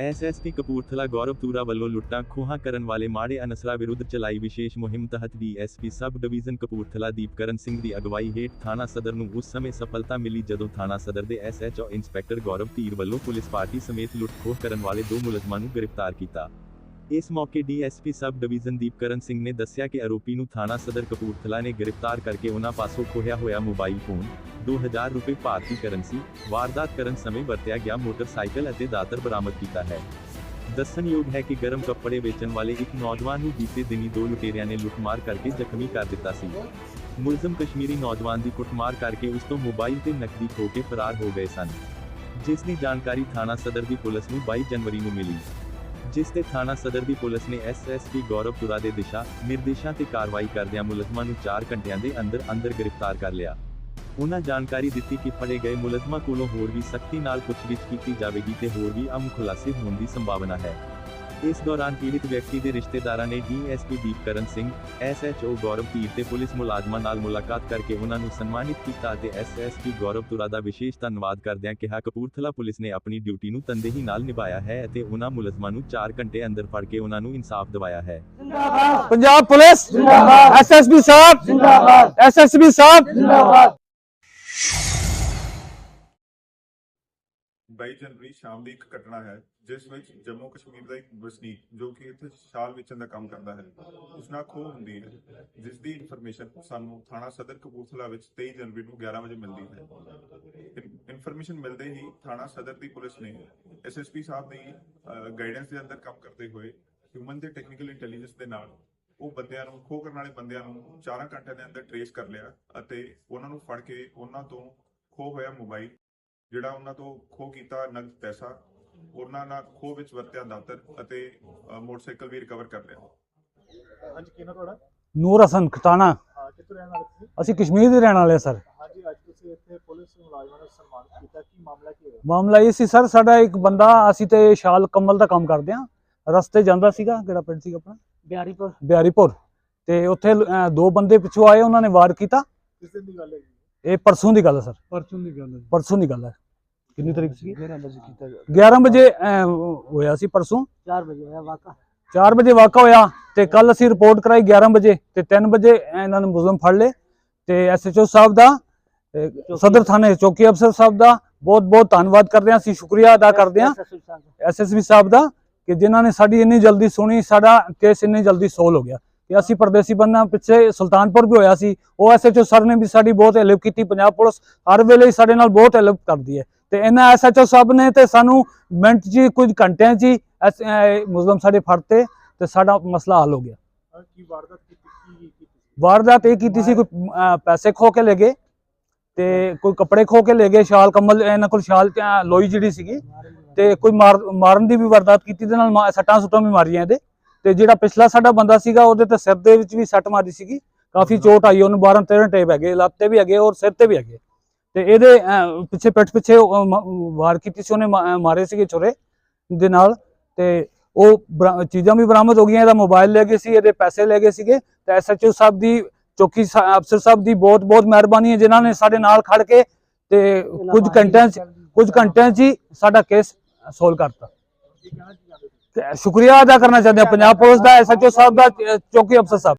SSP Kapurthala ਗੌਰਵ ਤੂਰਾ ਵੱਲੋਂ ਲੁੱਟਾਂ ਖੋਹਾਂ ਕਰਨ ਵਾਲੇ ਮਾੜੇ ਅਨਸਰਾਂ ਵਿਰੁੱਧ ਚਲਾਈ ਵਿਸ਼ੇਸ਼ ਮੁਹਿੰਮ ਤਹਿਤ DSP sub division Kapurthala Deepkaran Singh ਦੀ ਅਗਵਾਈ ਹੇਠ ਥਾਣਾ ਸਦਰ ਨੂੰ ਉਸ ਸਮੇਂ ਸਫਲਤਾ ਮਿਲੀ ਜਦੋਂ ਥਾਣਾ ਸਦਰ ਦੇ ਐਸਐਚਓ ਇੰਸਪੈਕਟਰ ਗੌਰਵ ਧੀਰ ਵੱਲੋਂ ਪੁਲਿਸ ਪਾਰਟੀ ਸਮੇਤ ਲੁੱਟ ਖੋਹ ਕਰਨ ਵਾਲੇ ਦੋ ਮੁਲਜ਼ਮਾਂ ਨੂੰ ਗ੍ਰਿਫਤਾਰ ਕੀਤਾ। ਇਸ ਮੌਕੇ DSP sub division Deepkaran Singh ਨੇ ਦੱਸਿਆ ਕਿ ਆਰੋਪੀ ਨੂੰ ਥਾਣਾ ਸਦਰ ਕਪੂਰਥਲਾ ਨੇ ਗ੍ਰਿਫਤਾਰ ਕਰਕੇ ਉਹਨਾਂ ਪਾਸੋਂ ਖੋਹਿਆ ਹੋਇਆ ਮੋਬਾਈਲ ਫੋਨ 2000 ਰੁਪਏ ਭਾਰਤੀ ਕਰੰਸੀ, ਵਾਰਦਾਤ ਕਰਨ ਸਮੇਂ ਵਰਤਿਆ ਗਿਆ ਮੋਟਰਸਾਈਕਲ ਅਤੇ ਦਾਤਰ ਬਰਾਮਦ ਕੀਤਾ ਹੈ। ਦੱਸਣਯੋਗ ਹੈ ਕਿ ਗਰਮ ਕੱਪੜੇ ਵੇਚਣ ਵਾਲੇ ਇੱਕ ਨੌਜਵਾਨ ਨੂੰ ਬੀਤੇ ਦਿਨੀ ਦੋ ਲੁਟੇਰਿਆਂ ਨੇ ਲੁੱਟਮਾਰ ਕਰਕੇ ਜ਼ਖਮੀ ਕਰ ਦਿੱਤਾ ਸੀ। ਮੁਲਜ਼ਮ ਕਸ਼ਮੀਰੀ ਨੌਜਵਾਨ ਦੀ ਕੁੱਟਮਾਰ ਕਰਕੇ ਉਸ ਤੋਂ ਮੋਬਾਈਲ ਤੇ ਨਕਦੀ ਖੋ ਕੇ ਫਰਾਰ ਹੋ ਗਏ ਸਨ। ਜਿਸ ਦੀ ਜਾਣਕਾਰੀ ਥਾਣਾ ਸਦਰ ਦੀ ਪੁਲਿਸ ਨੂੰ 22 ਜਨਵਰੀ ਨੂੰ ਮਿਲੀ। ਜਿਸ ਤੇ ਥਾਣਾ ਸਦਰ ਦੀ ਪੁਲਿਸ ਨੇ ਐਸਐਸਪੀ ਗੌਰਵ ਤੁਰਾ ਦੇ ਦਿਸ਼ਾ ਨਿਰਦੇਸ਼ਾਂ ਤੇ ਕਾਰਵਾਈ ਕਰਦਿਆਂ ਮੁਲਜ਼ਮਾਂ ਨੂੰ 4 ਘੰਟਿਆਂ ਦੇ ਅੰਦਰ ਅੰਦਰ ਗ੍ਰਿਫਤਾਰ ਕਰ ਲਿਆ। ਉਹਨਾਂ ਜਾਣਕਾਰੀ ਦਿੱਤੀ ਕਿ ਫੜੇ ਗਏ ਮੁਲਜ਼ਮਾਂ ਕੋਲੋਂ ਹੋਰ ਵੀ ਸਖਤੀ ਨਾਲ ਪੁੱਛਗਿੱਛ ਕੀਤੀ ਜਾਵੇਗੀ ਤੇ ਹੋਰ ਵੀ ਅਮ ਖੁਲਾਸੇ ਹੋਣ ਦੀ ਸੰਭਾਵਨਾ ਹੈ। ਇਸ ਦੌਰਾਨ ਪੀੜਿਤ ਵਿਅਕਤੀ ਦੇ ਰਿਸ਼ਤੇਦਾਰਾਂ ਨੇ ਡੀਐਸਪੀ ਦੀਪਕਰਨ ਸਿੰਘ ਐਸਐਚਓ ਗੌਰਵ ਧੀਰ ਤੇ ਪੁਲਿਸ ਮੁਲਾਜ਼ਮਾਂ ਨਾਲ ਮੁਲਾਕਾਤ ਕਰਕੇ ਉਹਨਾਂ ਨੂੰ ਸਨਮਾਨਿਤ ਕੀਤਾ ਅਤੇ ਐਸਐਸਪੀ ਗੌਰਵ ਤੁਰਾ ਦਾ ਵਿਸ਼ੇਸ਼ ਧੰਨਵਾਦ ਕਰਦਿਆਂ ਕਿਹਾ ਕਪੂਰਥਲਾ ਪੁਲਿਸ ਨੇ ਆਪਣੀ ਡਿਊਟੀ ਨੂੰ ਤਨਦੇਹੀ ਨਾਲ ਨਿਭਾਇਆ ਹੈ ਅਤੇ ਉਹਨਾਂ ਮੁਲਜ਼ਮਾਂ ਨੂੰ 4 ਘੰਟੇ ਅੰਦਰ ਫੜ ਕੇ ਉਹਨਾਂ ਨੂੰ ਇਨਸਾਫ ਦਿਵਾਇਆ ਹੈ। ਪੰਜਾਬ ਪੁਲਿਸ ਜਿੰਦਾਬਾਦ। ਐਸਐਸਪੀ ਸਾਹਿਬ ਜਿੰਦਾਬਾਦ। ਐਸਐਸਪੀ ਸਾਹਿਬ ਜਿੰਦਾਬਾਦ। 22 ਜਨਵਰੀ ਸ਼ਾਮ ਦੀ ਇੱਕ ਘਟਨਾ ਹੈ, ਜਿਸ ਵਿੱਚ ਜੰਮੂ ਕਸ਼ਮੀਰ ਦਾ ਇੱਕ ਵਸਨੀਕ ਜੋ ਕਿ ਇੱਥੇ ਸ਼ਾਲ ਵੇਚਣ ਦਾ ਕੰਮ ਕਰਦਾ ਹੈ। ਉਸ ਨਾਲ ਖੋਹ ਹੁੰਦੀ ਹੈ, ਜਿਸ ਦੀ ਇਨਫੋਰਮੇਸ਼ਨ ਸਾਨੂੰ ਥਾਣਾ ਸਦਰ ਕਪੂਰਥਲਾ ਵਿੱਚ 23 ਜਨਵਰੀ ਨੂੰ 11 ਵਜੇ ਮਿਲਦੀ ਹੈ। ਇਨਫੋਰਮੇਸ਼ਨ ਮਿਲਦੇ ਹੀ ਥਾਣਾ ਸਦਰ ਦੀ ਪੁਲਿਸ ਨੇ ਐਸਐਸਪੀ ਸਾਹਿਬ ਦੀ ਗਾਈਡੈਂਸ ਦੇ ਅੰਦਰ ਕੰਮ ਕਰਦੇ ਹੋਏ ਹਿਊਮਨ ਤੇ ਟੈਕਨੀਕਲ ਇੰਟੈਲੀਜੈਂਸ ਦੇ ਨਾਲ ਉਹ ਬੰਦਿਆਂ ਨੂੰ, ਖੋਹ ਕਰਨ ਵਾਲੇ ਬੰਦਿਆਂ ਨੂੰ 4 ਘੰਟਿਆਂ ਦੇ ਅੰਦਰ ਟਰੇਸ ਕਰ ਲਿਆ ਅਤੇ ਉਹਨਾਂ ਨੂੰ ਫੜ ਕੇ ਉਹਨਾਂ ਤੋਂ ਖੋਹ ਹੋਇਆ ਮੋਬਾਈਲ ਜਿਹੜਾ ਉਹਨਾਂ ਤੋਂ ਖੋਹ ਕੀਤਾ ਨਗਦ ਪੈਸਾ ਉਹਨਾਂ ਨਾਲ ਖੋਹ ਵਿੱਚ ਵਰਤਿਆ ਦਾਤਰ ਅਤੇ ਅ, ਮੋਟਰਸਾਈਕਲ ਵੀ ਰਿਕਵਰ ਕਰ ਲਿਆ। ਹਾਂਜੀ ਕੀ ਨਾ ਤੁਹਾਡਾ? ਨੂਰ ਹਸਨ ਖਟਾਣਾ ਹਾਂ ਕਿੱਥੋਂ ਰਹਿਣ ਵਾਲੇ ਤੁਸੀਂ? ਅਸੀਂ ਕਸ਼ਮੀਰ ਦੇ ਰਹਿਣ ਵਾਲੇ ਹਾਂ ਸਰ। ਹਾਂਜੀ ਅੱਜ ਤੁਸੀਂ ਇੱਥੇ ਪੁਲਿਸ ਮੁਲਾਜ਼ਮਾਂ ਨੂੰ ਸਨਮਾਨਿਤ ਕੀਤਾ। ਕੀ ਮਾਮਲਾ ਕੀ ਹੋਇਆ? ਮਾਮਲਾ ਇਹ ਸੀ ਸਰ ਸਾਡਾ ਇੱਕ ਬੰਦਾ ਅਸੀਂ ਤੇ ਸ਼ਾਲ ਕਮਲ ਦਾ ਕੰਮ ਕਰਦੇ ਹਾਂ। ਰਸਤੇ ਜਾਂਦਾ ਸੀਗਾ ਕਿਹੜਾ ਪਿੰਡ ਸੀਗਾ ਆਪਣਾ? ਬਿਹਾਰੀਪੁਰ। ਬਿਹਾਰੀਪੁਰ। ਤੇ ਉੱਥੇ ਅਹ, ਦੋ ਬੰਦੇ ਪਿੱਛੋਂ ਆਏ ਉਹਨਾਂ ਨੇ ਵਾਰ ਕੀਤਾ। ਕਿਸ ਦਿਨ ਦੀ ਗੱਲ ਹੈਗੀ ਇਹ ਪਰਸੋਂ ਦੀ ਗੱਲ ਹੈ ਸਰ। ਪਰਚੋਂ ਦੀ ਗੱਲ ਹੈ ਪਰਸੋਂ ਦੀ ਗੱਲ ਹੈ। ਕਿੰਨੀ ਤਰੀਕ ਸੀ 11 ਵਜੇ ਕੀਤਾ ਗਿਆ। 11 ਵਜੇ ਹੋਇਆ ਸੀ ਪਰਸੋਂ। 4 ਵਜੇ ਹੋਇਆ ਵਾਕਾ। 4 ਵਜੇ ਵਾਕਾ ਹੋਇਆ ਤੇ ਕੱਲ ਅਸੀਂ ਰਿਪੋਰਟ ਕਰਾਈ 11 ਵਜੇ ਤੇ 3 ਵਜੇ ਇਹਨਾਂ ਨੇ ਮੁਜ਼ਮ ਫੜ ਲਏ ਤੇ ਐਸਐਚਓ ਸਾਹਿਬ ਦਾ ਸਦਰ ਥਾਣੇ ਚੌਕੀ ਅਫਸਰ ਸਾਹਿਬ ਦਾ ਬਹੁਤ ਬਹੁਤ ਧੰਨਵਾਦ ਕਰਦੇ ਹਾਂ। ਅਸੀਂ ਸ਼ੁਕਰੀਆ ਅਦਾ ਕਰਦੇ ਹਾਂ SSP ਸਾਹਿਬ ਦਾ। ਐਸਐਸਪੀ ਸਾਹਿਬ ਦਾ ਕਿ ਜਿਨ੍ਹਾਂ ਨੇ ਸਾਡੀ ਇੰਨੀ ਜਲਦੀ ਸੁਣੀ ਸਾਡਾ ਕੇਸ ਇੰਨੀ ਜਲਦੀ ਸੋਲ ਹੋ ਗਿਆ। ਕਿ ਅਸੀਂ ਪਰਦੇਸੀ ਬੰਨਾ ਪਿੱਛੇ ਸੁਲਤਾਨਪੁਰ ਵੀ ਹੋਇਆ ਸੀ ਉਹ ਐਸਐਚਓ ਸਰ ਨੇ ਵੀ ਸਾਡੀ ਬਹੁਤ ਹੈਲਪ ਕੀਤੀ ਪੰਜਾਬ ਪੁਲਿਸ ਹਰ ਵੇਲੇ ਹੀ ਸਾਡੇ ਨਾਲ ਬਹੁਤ ਹੈਲਪ ਕਰਦੀ ਹੈ। ਤੇ ਇਹਨਾਂ ਐਸਐਚਓ ਸਾਹਿਬ ਨੇ ਤੇ ਸਾਨੂੰ ਮਿੰਟ ਹੀ, ਕੁਝ ਘੰਟਿਆਂ ਅਹ ਮੁਸਲਮ ਸਾਡੇ ਫੜਤੇ ਤੇ ਸਾਡਾ ਮਸਲਾ ਹੱਲ ਹੋ ਗਿਆ। ਕੀ ਵਾਰਦਾਤ ਕੀਤੀ ਕੀ ਕੀਤੀ ਵਾਰਦਾਤ ਇਹ ਕੀਤੀ ਸੀ ਕੋਈ ਪੈਸੇ ਖੋ ਕੇ ਲੈ ਗਏ ਤੇ ਕੋਈ ਕੱਪੜੇ ਖੋ ਕੇ ਲੈ ਗਏ ਸ਼ਾਲ ਕੰਬਲ ਇਹਨਾਂ ਕੋਲ ਸ਼ਾਲ ਤੇ ਲੋਈ ਜਿਹੜੀ ਸੀਗੀ ਤੇ ਕੋਈ ਮਾਰ ਮਾਰਨ ਦੀ ਵੀ ਵਾਰਦਾਤ ਕੀਤੀ ਤੇ ਨਾਲ ਸੱਟਾਂ ਸੁੱਟਾਂ ਵੀ ਮਾਰੀਆਂ ਇਹਦੇ। ਤੇ ਜਿਹੜਾ ਪਿਛਲਾ ਸਾਡਾ ਬੰਦਾ ਸੀਗਾ ਉਹਦੇ ਤੇ ਸਿਰ ਦੇ ਵਿੱਚ ਵੀ ਸੱਟ ਮਾਰੀ ਸੀਗੀ। ਕਾਫੀ ਚੋਟ ਆਈ ਉਹਨੂੰ 12 13 ਟੇਪ ਹੈਗੇ ਲੱਤ ਤੇ ਵੀ ਹੈਗੇ ਔਰ ਸਿਰ ਤੇ ਵੀ ਹੈਗੇ। ਤੇ ਇਹਦੇ ਪਿੱਛੇ ਪਿੱਠ ਪਿੱਛੇ ਵਾਰ ਕੀਤੀ ਸੀ ਉਹਨੇ ਮਾਰੇ ਸੀਗੇ ਛੁਰੇ ਦੇ ਨਾਲ। ਤੇ ਉਹ ਚੀਜ਼ਾਂ ਵੀ ਬਰਾਮਦ ਹੋ ਗਈਆਂ ਇਹਦਾ ਮੋਬਾਈਲ ਲੈ ਗਏ ਸੀ ਇਹਦੇ ਪੈਸੇ ਲੈ ਗਏ ਸੀਗੇ। ਤੇ ਐਸਐਚਓ ਸਾਹਿਬ ਦੀ ਚੌਕੀ ਅਫਸਰ ਸਾਹਿਬ ਦੀ ਬਹੁਤ ਬਹੁਤ ਮਿਹਰਬਾਨੀ ਹੈ ਜਿਨ੍ਹਾਂ ਨੇ ਸਾਡੇ ਨਾਲ ਖੜ ਕੇ ਤੇ ਕੁਝ ਘੰਟਿਆਂ 'ਚ ਕੁਝ ਘੰਟਿਆਂ 'ਚ ਹੀ ਸਾਡਾ ਕੇਸ ਸੋਲਵ ਕਰਤਾ। ਸ਼ੁਕਰੀਆ ਅਦਾ ਕਰਨਾ ਚਾਹੁੰਦੇ ਹਾਂ ਪੰਜਾਬ ਪੁਲਿਸ ਦਾ ਐਸਐਚਓ ਸਾਹਿਬ ਦਾ ਚੌਕੀ ਅਫਸਰ ਸਾਹਿਬ।